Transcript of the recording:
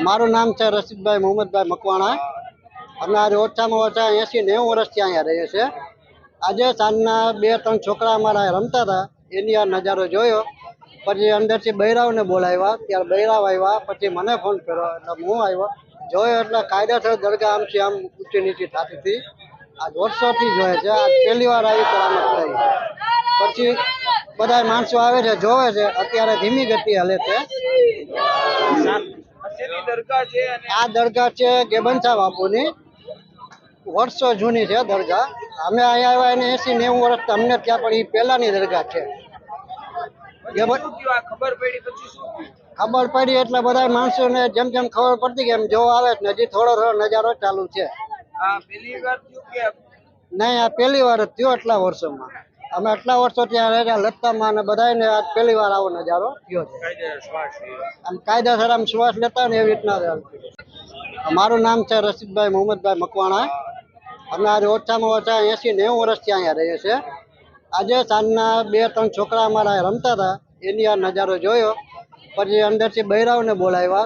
મારું નામ છે રશીદભાઈ મોહમ્મદભાઈ મકવાણા. અમે આજે ઓછામાં ઓછા એંસી નેવું વર્ષથી અહીંયા રહીએ છીએ. આજે સાંજના બે ત્રણ છોકરા અમારા રમતા હતા. એની આ નજારો જોયો. પછી અંદરથી બૈરાવને બોલાવ્યા. ત્યારે બૈરાવ આવ્યા. પછી મને ફોન કર્યો. એટલે હું આવ્યો. જોયો એટલે કાયદેસર દરગાહ આમથી આમ ઊંચી નીચી થતી હતી. આ વર્ષોથી જોઈએ છે. આ પહેલી વાર આવી કરામત થઈ. પછી બધા માણસો આવે છે, જોવે છે. અત્યારે ધીમી ગતિ હાલે છે. આ દરગાહ છે ગેબનસા બાપુની વર્ષો જૂની છે દરગાહ. અમે અહીંયા આવ્યા એને એસી નેવું વર્ષ અમને ત્યાં પણ એ પહેલાની દરગાહ છે. ખબર પડી એટલે બધા માણસોને જેમ જેમ ખબર પડતી કે એમ જો આવે ને હજી થોડો થોડો નજારો ચાલુ છે. નહીં આ પહેલી વાર જ થયો આટલા વર્ષોમાં. અમે આટલા વર્ષો ત્યાં રહ્યા લતામાં અને બધાને આજ પહેલી વાર આવો નજારો આમ કાયદેસર આમ શ્વાસ લેતા ને એવી રીતના મારું નામ છે રશીદભાઈ મોહમ્મદભાઈ મકવાણા. અમે આજે ઓછામાં ઓછા એંસી નેવું વર્ષથી અહીંયા રહીએ છીએ. આજે સાંજના બે ત્રણ છોકરા અમારા રમતા હતા. એની આ નજારો જોયો. પછી અંદરથી બૈરાવને બોલાવ્યા.